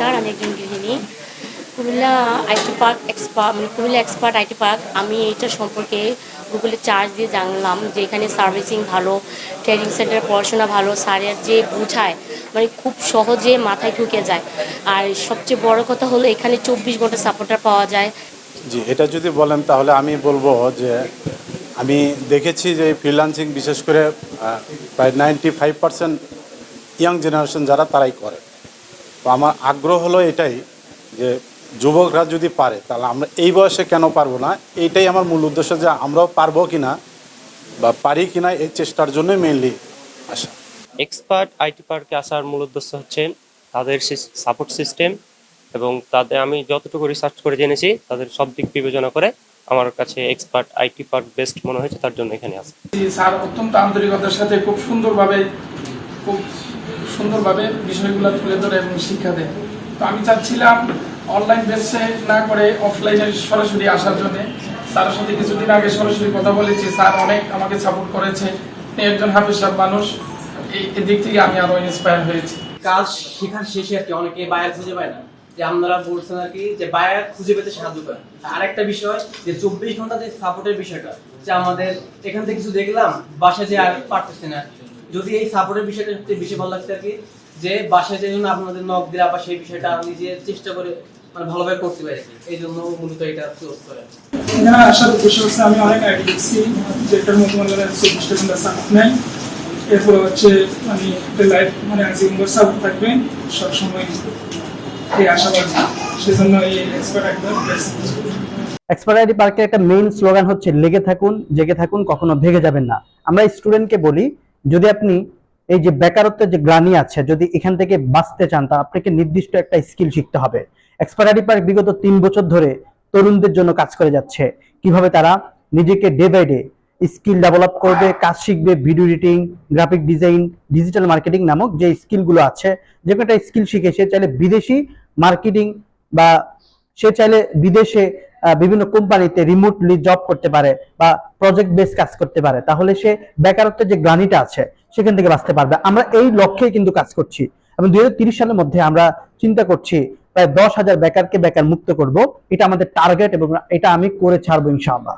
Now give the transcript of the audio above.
তার আমি একজন গৃহিণী। কুমিল্লা আইটি পার্ক এক্সপার্ট মানে কুমিল্লা এক্সপার্ট আইটি পার্ক। আমি এইটা সম্পর্কে গুগলে চার্জ দিয়ে জানলাম যে এখানে সার্ভিসিং ভালো, ট্রেনিং সেন্টার, পড়াশোনা ভালো স্যারের যে বোঝায় মানে খুব সহজে মাথায় ঢুকে যায়। আর সবচেয়ে বড় কথা হলো এখানে চব্বিশ ঘণ্টা সাপোর্টার পাওয়া যায়। জি, এটা যদি বলেন তাহলে আমি বলব যে আমি দেখেছি যে ফ্রিলান্সিং বিশেষ করে প্রায় ninety five percent young generation যারা তারাই করে। তো আমার আগ্রহ হলো এটাই যে যুবকরা যদি পারে তাহলে আমরা এই বয়সে কেন পারব না? এইটাই আমার মূল উদ্দেশ্য যে আমরাও পারব কি না বা পারি কি না এই চেষ্টার জন্যই মেনলি আসা। এক্সপার্ট আইটি পার্কে আসার মূল উদ্দেশ্য হচ্ছে তাদের সাপোর্ট সিস্টেম এবং তাদের আমি যতটুকু রিসার্চ করে জেনেছি তাদের সব দিক বিবেচনা করে আমার কাছে এক্সপার্ট আইটি পার্ক বেস্ট মনে হয়েছে তার জন্য এখানে আসা। স্যার অত্যন্ত আন্তরিকতার সাথে খুব সুন্দরভাবে খুব সুন্দরভাবে বিষয়গুলো তুলে ধরে এবং শিক্ষা দেয়। তো আমি চাচ্ছিলাম অনলাইন বেসে না করে অফলাইনে সরাসরি আসার জন্য। স্যারের সাথে কিছুদিন আগে সরাসরি কথা বলেছি। স্যার অনেক আমাকে সাপোর্ট করেছে। একজন হাফিজ সাহেব মানুষ। এই এদিক থেকে আমি আরও ইন্সপায়ার হয়েছি। কাজ শেখার শেষে আর কি অনেকে বায়ার খুঁজে পায় না। যে আপনারা বলছেন আর কি যে বায়ার খুঁজে পেতে সাহায্য করেন আরেকটা বিষয় যে চব্বিশ ঘণ্টা যে সাপোর্টের বিষয়টা, যে আমাদের এখান থেকে কিছু দেখলাম, বাসায় যে আর পারতেছে না যদি এই সাপোর্টের বিষয়টা সবচেয়ে বেশি ভালো লাগছে আর কি যে বাসায় যে জন্য আপনাদের নখ দিলা বা সেই বিষয়টা নিজে চেষ্টা করে মানে ভালোভাবে করতে পারি এই জন্য মূলত এটা চুজ করে। এখানে আসার উদ্দেশ্য হচ্ছে আমি অনেক আইডি দেখছি যেটার মধ্যে মনে চব্বিশটা ঘণ্টা সাপোর্ট নেয় এরপর হচ্ছে মানে লাইফ মানে সাপোর্ট থাকবে সবসময় এই আশাবাদ। সেজন্য এই এক্সপার্ট একদম এক্সপার্ট আইডি পার্কের একটা মেইন স্লোগান হচ্ছে লেগে থাকুন জেগে থাকুন কখনো ভেগে যাবেন না। আমরা স্টুডেন্টকে বলি যদি আপনি এই যে বেকারত্বের যে গ্লানি আছে, যদি এখান থেকে বাঁচতে চান, তা আপনাকে নির্দিষ্ট একটা স্কিল শিখতে হবে। আইডি পার্ক বিগত তিন বছর ধরে তরুণদের জন্য কাজ করে যাচ্ছে। কীভাবে তারা নিজেকে day by day skill develop করবে, কাজ শিখবে video editing graphic design digital marketing নামক যে স্কিলগুলো আছে, যে কোনো একটা স্কিল শিখে সে চাইলে বিদেশি মার্কেটিং বা সে চাইলে বিদেশে বিভিন্ন কোম্পানিতে রিমোটলি জব করতে পারে বা প্রজেক্ট বেস কাজ করতে পারে। তাহলে সে বেকারত্বের যে গ্লানিটা আছে, সেখান থেকে বাঁচতে পারবে। আমরা এই লক্ষ্যে কিন্তু কাজ করছি। এবং দুই সালের মধ্যে আমরা চিন্তা করছি, প্রায় দশ হাজার বেকারকে বেকার মুক্ত করব। এটা আমাদের টার্গেট এবং এটা আমি করে ছাড়বো ইনশাআল্লাহ।